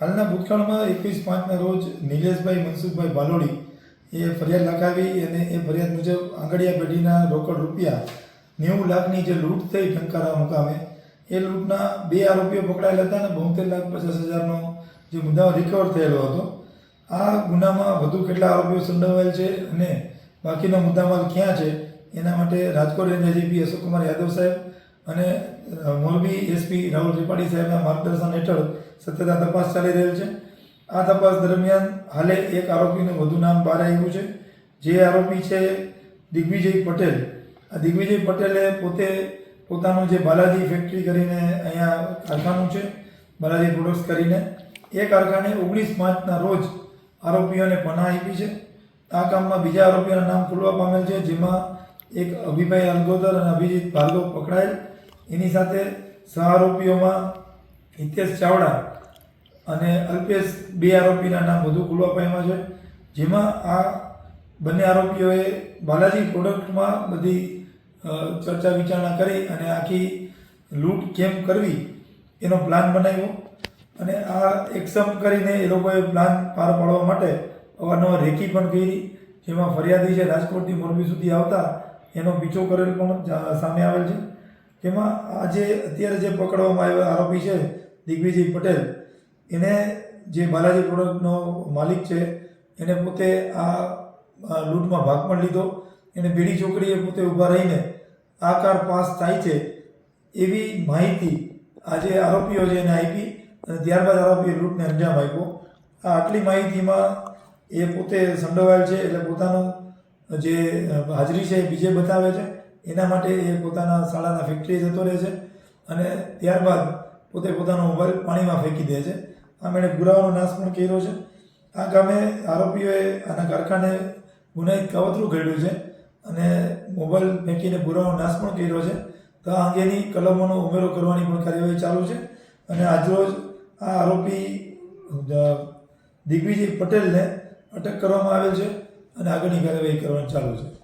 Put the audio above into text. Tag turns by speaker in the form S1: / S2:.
S1: હાલના ભૂતકાળમાં એકવીસ પાંચના રોજ નિલેશભાઈ, મનસુખભાઈ બાલોડી એ ફરિયાદ લખાવી અને એ ફરિયાદ મુજબ આંગડિયા પેઢીના રોકડ રૂપિયા નેવું લાખની જે લૂંટ થઈ ટંકારા મુકામે, એ લૂંટના બે આરોપીઓ પકડાયેલા હતા અને બોતેર લાખ પચાસ હજારનો જે મુદ્દાઓ રિકવર થયેલો હતો. આ ગુનામાં વધુ કેટલા આરોપીઓ સંડોવાયેલ છે અને બાકીનો મુદ્દામાલ ક્યાં છે, એના માટે રાજકોટ રેન્જ આઈજીપી અશોક કુમાર યાદવ સાહેબ અને મોરબી એસપી રાહુલ ત્રિપાઠી સાહેબના માર્ગદર્શન હેઠળ સતત તપાસ ચાલી રહેલ છે. આ તપાસ દરમિયાન હાલે એક આરોપીનું વધુ નામ બહાર આવ્યું છે. જે આરોપી છે દિગ્વિજય પટેલ. આ દિગ્વિજય પટેલે પોતે પોતાનું જે બાલાજી ફેક્ટરી કરીને અહીંયા કારખાનું છે, બાલાજી પ્રોડક્ટ્સ કરીને, એ કારખાને ઓગણીસ માર્ચના રોજ આરોપીઓને પનાહ આપી છે. આ કામમાં બીજા આરોપીઓના નામ ખુલવા પામેલ છે, જેમાં એક અભિભાઈ અલગોદર અને અભિજીત ભાર્ગવ પકડાયેલ. એની સાથે સહ આરોપીઓમાં હિતેશ ચાવડા અને અલ્પેશ બે આરોપીના નામ વધુ ખુલવા પામ્યા છે, જેમાં આ બંને આરોપીઓએ બાલાજી પ્રોડક્ટમાં બધી ચર્ચા વિચારણા કરી અને આખી લૂંટ કેમ કરવી એનો પ્લાન બનાવ્યો અને આ એક્સમ કરીને એ લોકોએ પ્લાન પાર પાડવા માટે અવારનવાર રેકી પણ કરી, જેમાં ફરિયાદી છે, રાજકોટથી મોરબી સુધી આવતા, એનો પીછો કરેલ પણ સામે આવેલ છે. જેમાં આજે અત્યારે જે પકડવામાં આવ્યો આરોપી છે, દિગ્વિજય પટેલ, એને જે બાલાજી પ્રોડક્ટનો માલિક છે, એને પોતે આ લૂંટમાં ભાગ પણ લીધો. એને બીડી છોકરીએ પોતે ઊભા રહીને આ કાર પાસ થાય છે એવી માહિતી આજે આરોપીઓ છે એને આપી અને ત્યારબાદ આરોપીએ લૂંટને અંજામ આપ્યો. આ આટલી માહિતીમાં એ પોતે સંડોવાયેલ છે એટલે પોતાનું જે હાજરી છે એ બીજે બતાવે છે. એના માટે એ પોતાના શાળાના ફેક્ટરી જતો રહે છે અને ત્યારબાદ પોતે પોતાનો મોબાઈલ પાણીમાં ફેંકી દે છે. આમ એણે પુરાવાનો નાશ પણ કર્યો છે. આ કામે આરોપીઓએ આના કારખાને ગુનાહિત કાવતરું ઘડ્યું છે અને મોબાઈલ ફેંકીને પુરાવાનો નાશ પણ કર્યો છે. તો આ અંગેની કલમોનો ઉમેરો કરવાની પણ કાર્યવાહી ચાલુ છે અને આજરોજ આ આરોપી દિગ્વિજય પટેલને અટક કરવામાં આવેલ છે અને આગળની કાર્યવાહી કરવાની ચાલુ છે.